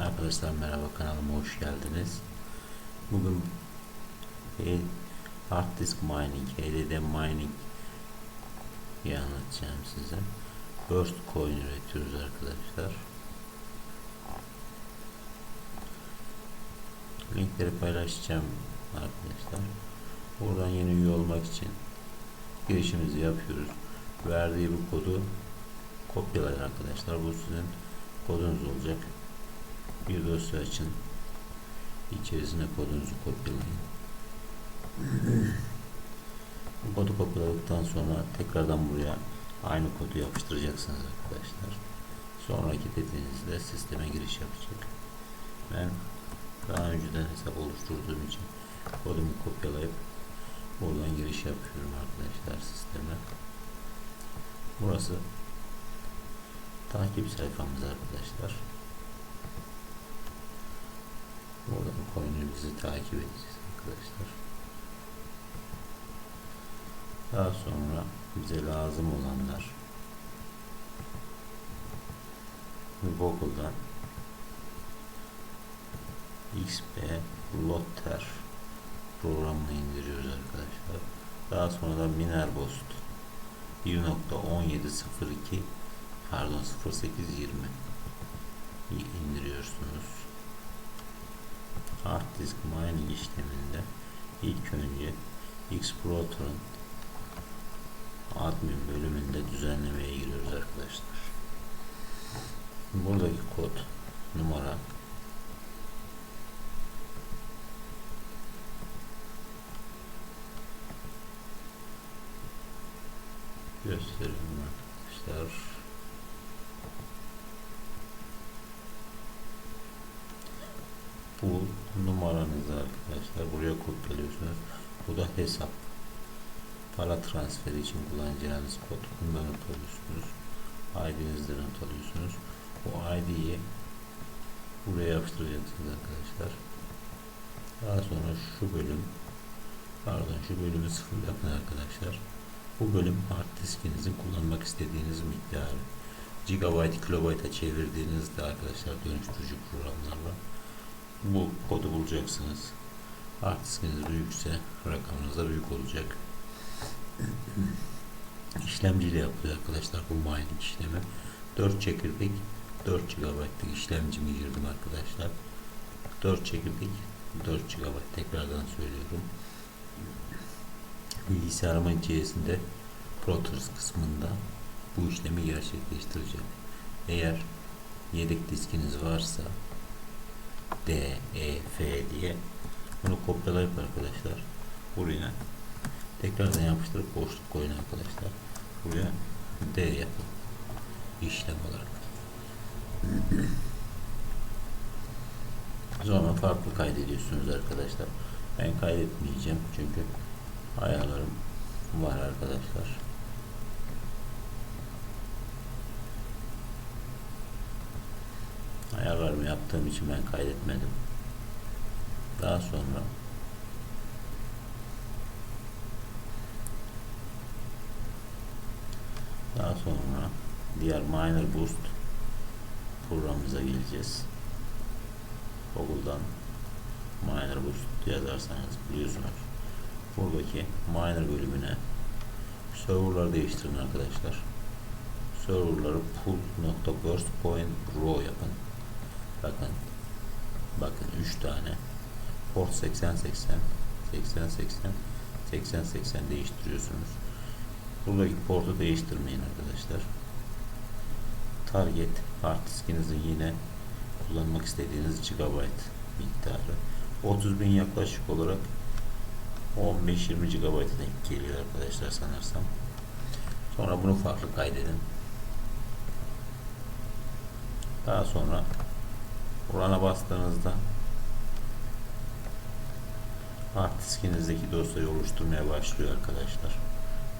Arkadaşlar merhaba kanalıma hoş geldiniz. Bugün hard disk mining, HDD mining anlatacağım size. Burst coin üretiyoruz arkadaşlar. Linkleri paylaşacağım arkadaşlar. Buradan yeni üye olmak için girişimizi yapıyoruz. Verdiği bu kodu kopyalayın arkadaşlar. Bu sizin kodunuz olacak. Bir dosya açın. İçerisine kodunuzu kopyalayın. Bu kodu kopyaladıktan sonra tekrardan buraya aynı kodu yapıştıracaksınız arkadaşlar. Sonraki dediğinizde sisteme giriş yapacak. Ben daha önceden hesap oluşturduğum için kodumu kopyalayıp buradan giriş yapıyorum arkadaşlar sisteme. Burası takip sayfamız arkadaşlar. Buradan coin'imizi takip edeceğiz arkadaşlar. Daha sonra bize lazım olanlar Google'dan XP Lotter programını indiriyoruz arkadaşlar. Daha sonra da Minerbost 1.1702 pardon 0820 indiriyorsunuz. Hard disk mining işleminde ilk önce Exploiter'ın admin bölümünde düzenlemeye giriyoruz arkadaşlar. Buradaki kod numara gösterelim arkadaşlar. Bu numaranızı arkadaşlar buraya kopyalıyorsunuz. Bu da hesap. Para transferi için kullanacağınız kod. Bundan not alıyorsunuz. ID'nizden not alıyorsunuz. Bu ID'yi buraya yapıştıracaksınız arkadaşlar. Daha sonra şu bölüm pardon şu bölümü sıfır yapın arkadaşlar. Bu bölüm hard diskinizin kullanmak istediğiniz miktarı gigabyte kilobayta çevirdiğinizde arkadaşlar dönüştürücü programlarla bu kodu bulacaksınız. Hard diskiniz büyükse rakamınız da büyük olacak. İşlemciyle yapılıyor arkadaşlar bu mining işlemi. 4 çekirdek 4 GB'lık işlemcimi girdim arkadaşlar. 4 çekirdek 4 GB tekrardan söylüyorum. Bilgisayarımın içerisinde Protors kısmında bu işlemi gerçekleştireceğim. Eğer yedek diskiniz varsa D, E, F diye bunu kopyalayıp arkadaşlar buraya tekrardan yapıştırıp boşluk koyun arkadaşlar. Buraya D yapın. işlem olarak. Sonra farklı kaydediyorsunuz arkadaşlar. Ben kaydetmeyeceğim çünkü ayarlarım var arkadaşlar. Ayarlarımı yaptığım için ben kaydetmedim. Daha sonra daha sonra diğer Miner Boost programımıza geleceğiz. Google'dan Miner Boost yazarsanız biliyorsunuz. Buradaki Miner bölümüne serverları değiştirin arkadaşlar. Serverları pool.burstcoin.ro yapın. Bakın. Bakın 3 tane. Port 8080 8080 8080 değiştiriyorsunuz. Buradaki portu değiştirmeyin arkadaşlar. Target hard diskinizin yine kullanmak istediğiniz gigabyte miktarı. 30 bin yaklaşık olarak 15-20 GB denk geliyor arkadaşlar sanırsam. Sonra bunu farklı kaydedin. Daha sonra Urana bastığınızda hard diskinizdeki dosyayı oluşturmaya başlıyor arkadaşlar.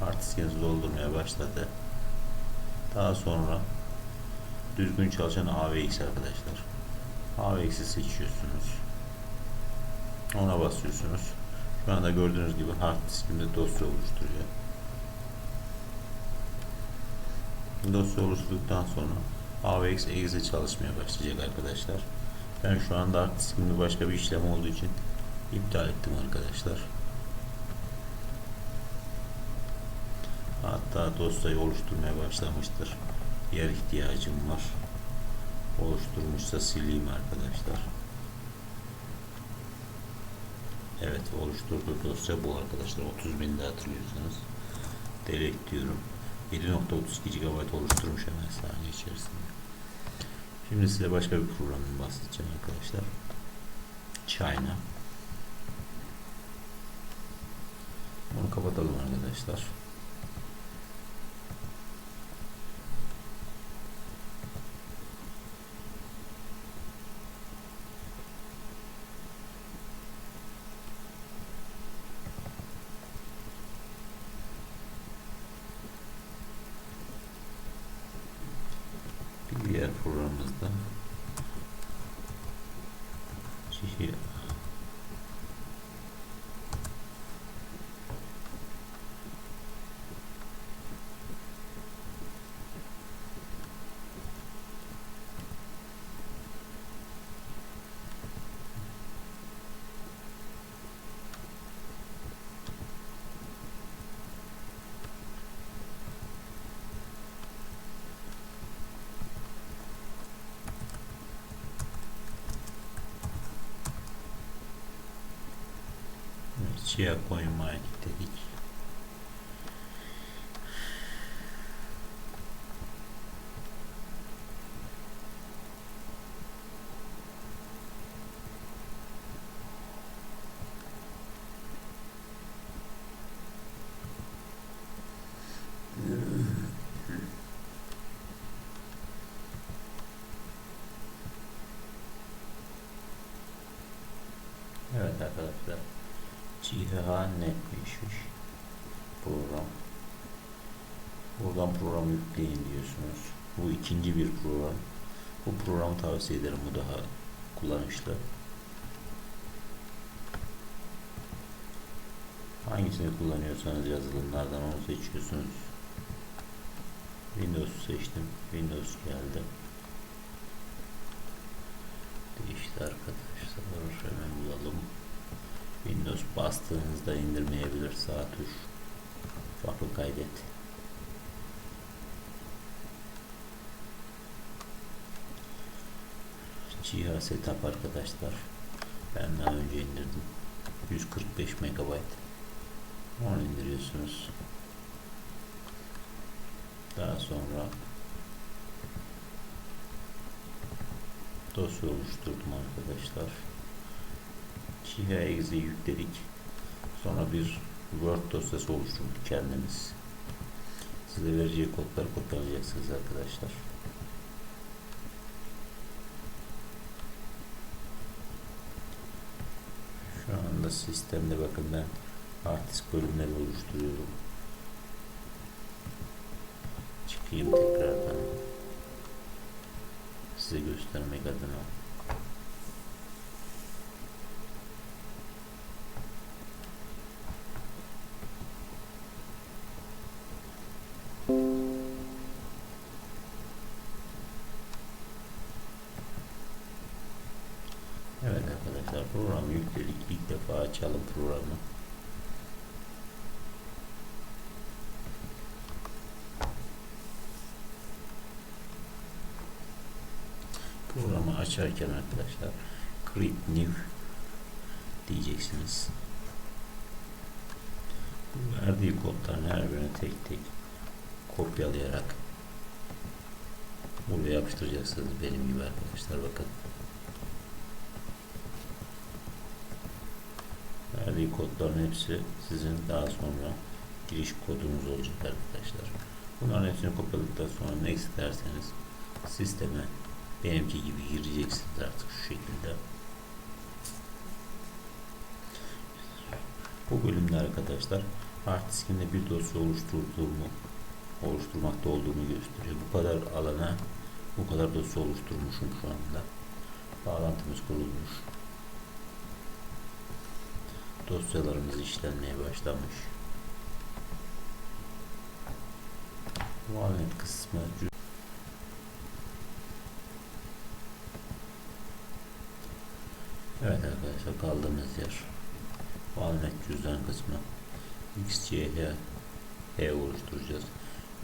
Hard diskinizi doldurmaya başladı. Daha sonra düzgün çalışan AVX arkadaşlar. AVX'i seçiyorsunuz. Ona basıyorsunuz. Şu anda gördüğünüz gibi hard diskimde dosya oluşturuyor. Dosya oluşturduktan sonra AVX exe çalışmaya başlayacak arkadaşlar. Ben şu anda hard diskimde başka bir işlem olduğu için iptal ettim arkadaşlar. Hatta dosyayı oluşturmaya başlamıştır. Yer ihtiyacım var. Oluşturmuşsa sileyim arkadaşlar. Evet oluşturduğu dosya bu arkadaşlar. 30 binde hatırlıyorsanız. Delete diyorum. 7.32 GB oluşturmuş hemen saniye içerisinde. Şimdi size başka bir programdan bahsedeceğim arkadaşlar. China. Bunu kapatalım arkadaşlar. Bir diğer programımızda シェアコイン前に出てき对对对对。Ciha netleşmiş program. Buradan program yükleyin diyorsunuz. Bu ikinci bir program. Bu programı tavsiye ederim. Bu daha kullanışlı. Hangisini kullanıyorsanız yazılımlardan onu seçiyorsunuz. Windows seçtim. Windows geldi. Değişti arkadaşlar. Hemen bulalım. Windows bastığınızda indirmeyebilir sağ tuş. Farklı kaydet. Ciha setup arkadaşlar. Ben daha önce indirdim. 145 MB. Onu indiriyorsunuz. Daha sonra dosya oluşturdum arkadaşlar. Ciha Exe yükledik. Sonra bir Word dosyası oluşturduk kendimiz. Size vereceği kodları kopyalayacaksınız arkadaşlar. Şu anda sistemde bakın ben hard disk bölümleri oluşturuyorum. Çıkayım tekrardan. Size göstermek adına. Programı yükledik. İlk defa açalım programı. Programı açarken arkadaşlar create new diyeceksiniz. Bu verdiği kodların her birini tek tek kopyalayarak buraya yapıştıracaksınız benim gibi arkadaşlar bakın. Verdiği kodların hepsi sizin daha sonra giriş kodunuz olacak arkadaşlar. Bunların hepsini kopyaladıktan sonra next derseniz sisteme benimki gibi gireceksiniz artık şu şekilde. Bu bölümde arkadaşlar hard diskimde bir dosya oluşturduğumu oluşturmakta olduğumu gösteriyor. Bu kadar alana bu kadar dosya oluşturmuşum şu anda. Bağlantımız kurulmuş dosyalarımız işlenmeye başlamış. Wallet kısmı Evet arkadaşlar kaldığımız yer Valmet cüzdan kısmı XCH H oluşturacağız.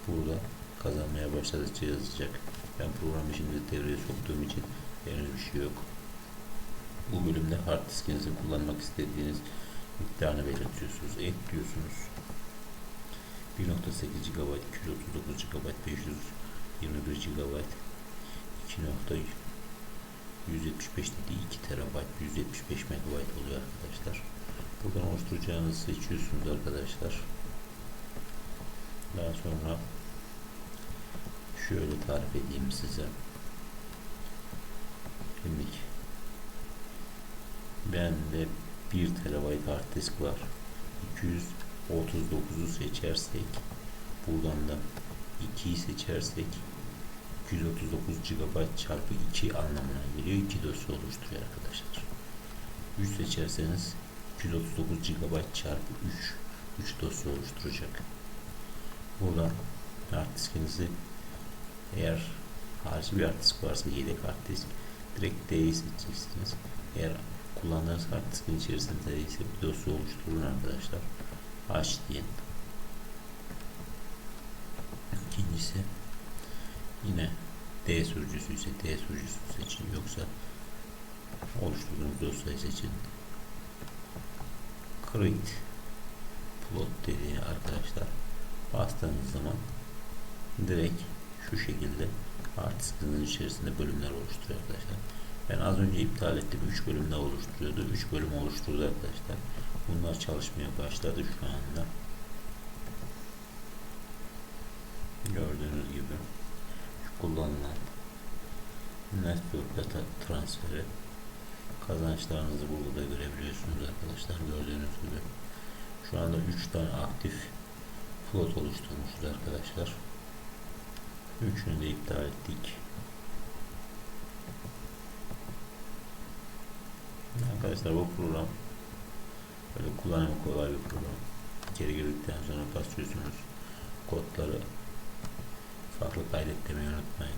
Burada kazanmaya başladıkça yazacak. Ben programı şimdi devreye soktuğum için henüz bir şey yok. Bu bölümde hard diskinizi kullanmak istediğiniz miktarını belirtiyorsunuz. Ekliyorsunuz. 1.8 GB, 239 GB, 521 GB, 2.175 dediği 2 TB, 175 MB oluyor arkadaşlar. Buradan oluşturacağınızı seçiyorsunuz arkadaşlar. Daha sonra şöyle tarif edeyim size. Şimdi bende 1 TB hard disk var. 239'u seçersek buradan da 2'yi seçersek 239 GB çarpı 2 anlamına geliyor. 2 dosya oluşturuyor arkadaşlar. 3 seçerseniz 239 GB çarpı 3 3 dosya oluşturacak. Buradan hard diskinizi eğer harici bir hard disk varsa yedek hard disk direkt D'yi seçeceksiniz. Eğer kullandığınız hard diskin içerisinde ise bir dosya oluşturun arkadaşlar. H diyin. İkincisi yine D sürücüsü ise D sürücüsü seçin yoksa oluşturduğunuz dosyayı seçin. Create plot dediği arkadaşlar bastığınız zaman direkt şu şekilde hard diskinin içerisinde bölümler oluşturuyor arkadaşlar. Ben az önce iptal ettim. 3 bölüm daha oluşturuyordu. 3 bölüm oluşturdu arkadaşlar. Bunlar çalışmaya başladı şu anda. Gördüğünüz gibi şu kullanılan network data transferi kazançlarınızı burada da görebiliyorsunuz arkadaşlar. Gördüğünüz gibi şu anda 3 tane aktif float oluşturmuşuz arkadaşlar. Üçünü de iptal ettik. Arkadaşlar bu program böyle kullanımı kolay bir program. İçeri girdikten sonra basıyorsunuz. Kodları farklı kaydet demeyi unutmayın.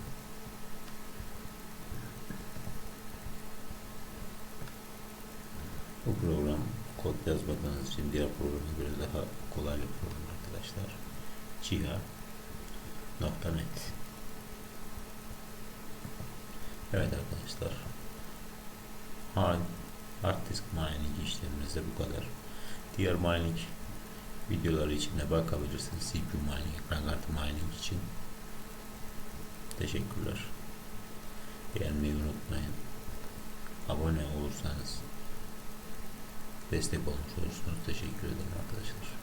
Bu program kod yazmadığınız için diğer programa göre daha kolay bir program arkadaşlar. Ciha.net Evet arkadaşlar. Hard, hard disk mining işlemimiz de bu kadar. Diğer mining videoları için de bakabilirsiniz. CPU mining, ekran kartı mining için. Teşekkürler. Beğenmeyi unutmayın. Abone olursanız destek olmuş olursunuz. Teşekkür ederim arkadaşlar.